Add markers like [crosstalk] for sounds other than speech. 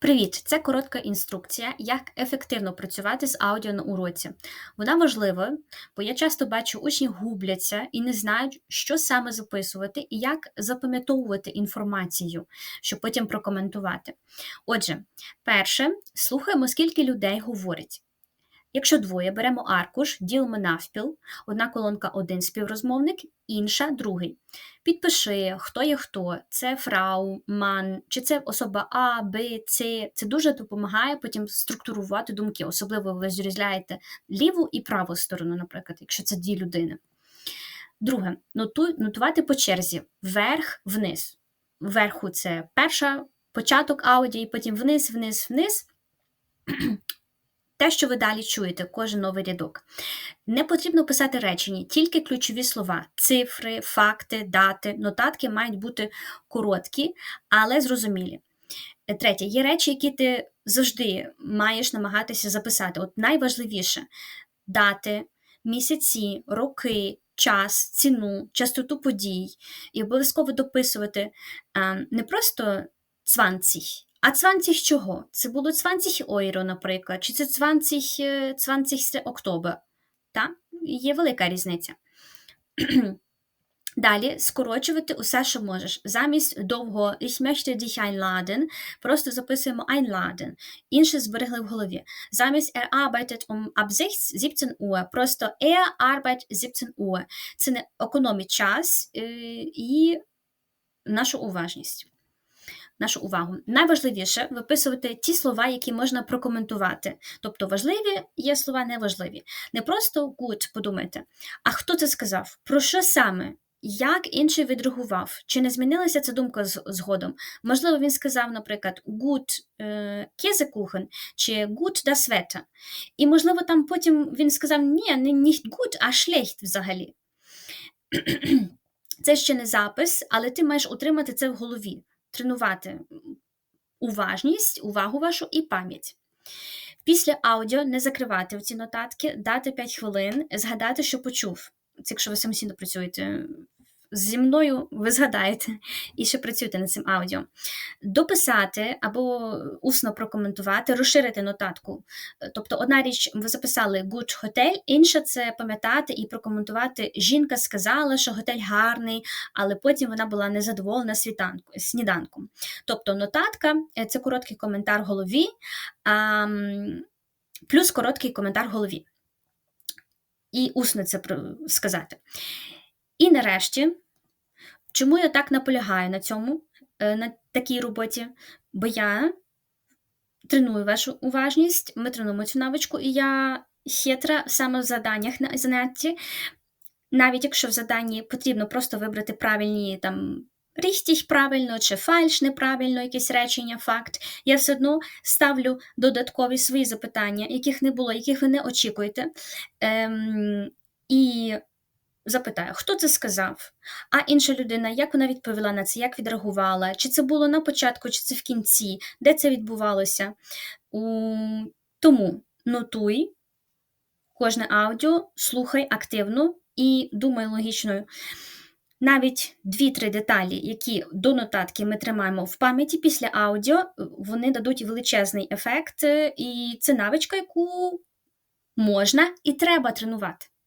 Привіт! Це коротка інструкція, як ефективно працювати з аудіо на уроці. Вона важлива, бо я часто бачу, учні губляться і не знають, що саме записувати і як запам'ятовувати інформацію, щоб потім прокоментувати. Отже, перше, слухаємо, скільки людей говорить. Якщо двоє беремо аркуш, ділимо навпіл, одна колонка один співрозмовник, інша другий. Підпиши, хто є хто, це фрау, ман, чи це особа А, Б, С. Це дуже допомагає потім структурувати думки, особливо ви зрізляєте ліву і праву сторону, наприклад, якщо це дві людини. Друге, нотувати по черзі вверх, вниз. Вверху це перша початок аудіо, і потім вниз, вниз, вниз те, що ви далі чуєте, кожен новий рядок. Не потрібно писати речення, тільки ключові слова, цифри, факти, дати, нотатки мають бути короткі, але зрозумілі. Е, третє, є речі, які ти завжди маєш намагатися записати. От найважливіше дати, місяці, роки, час, ціну, частоту подій, і обов'язково дописувати не просто цванціх, а 20 чого? Це було 20 ойро, наприклад, чи це 20, 20 октобер. Та? Є велика різниця. [clears throat] Далі скорочувати усе, що можеш. Замість довго ich möchte dich einladen, просто записуємо einladen. Інше зберегли в голові. Замість er arbeitet um ab 17 Uhr, просто er arbeitet 17 Uhr. Це не економить час е, і нашу уважність нашу увагу. Найважливіше виписувати ті слова, які можна прокоментувати. Тобто важливі є слова неважливі. Не просто good подумайте, а хто це сказав? Про що саме? Як інший відреагував? Чи не змінилася ця думка згодом? Можливо, він сказав, наприклад, good Käsekuchen чи good das Wetter. І, можливо, там потім він сказав, ні, не nicht good, а schlecht взагалі. [clears throat] Це ще не запис, але ти маєш утримати це в голові тренувати уважність, увагу вашу і пам'ять. Після аудіо не закривати ці нотатки, дати 5 хвилин, згадати, що почув. Це якщо ви самостійно працюєте зі мною ви згадаєте і ще працюєте над цим аудіо. Дописати або усно прокоментувати, розширити нотатку. Тобто, одна річ, ви записали good hotel, інша це пам'ятати і прокоментувати. Жінка сказала, що готель гарний, але потім вона була незадоволена світанку, сніданком. Тобто, нотатка це короткий коментар голові, а, плюс короткий коментар голові. І усно це сказати. І нарешті, чому я так наполягаю на цьому, е, на такій роботі? Бо я треную вашу уважність, ми тренуємо цю навичку, і я хитра саме в заданнях на занятті. Навіть якщо в заданні потрібно просто вибрати правильні там. Ріхтіх правильно чи фальш неправильно, якесь речення, факт. Я все одно ставлю додаткові свої запитання, яких не було, яких ви не очікуєте. Ем, І запитаю, хто це сказав, а інша людина, як вона відповіла на це, як відреагувала, чи це було на початку, чи це в кінці, де це відбувалося. Тому нотуй кожне аудіо, слухай активно і думай логічною. Навіть дві-три деталі, які до нотатки ми тримаємо в пам'яті після аудіо, вони дадуть величезний ефект, і це навичка, яку можна і треба тренувати.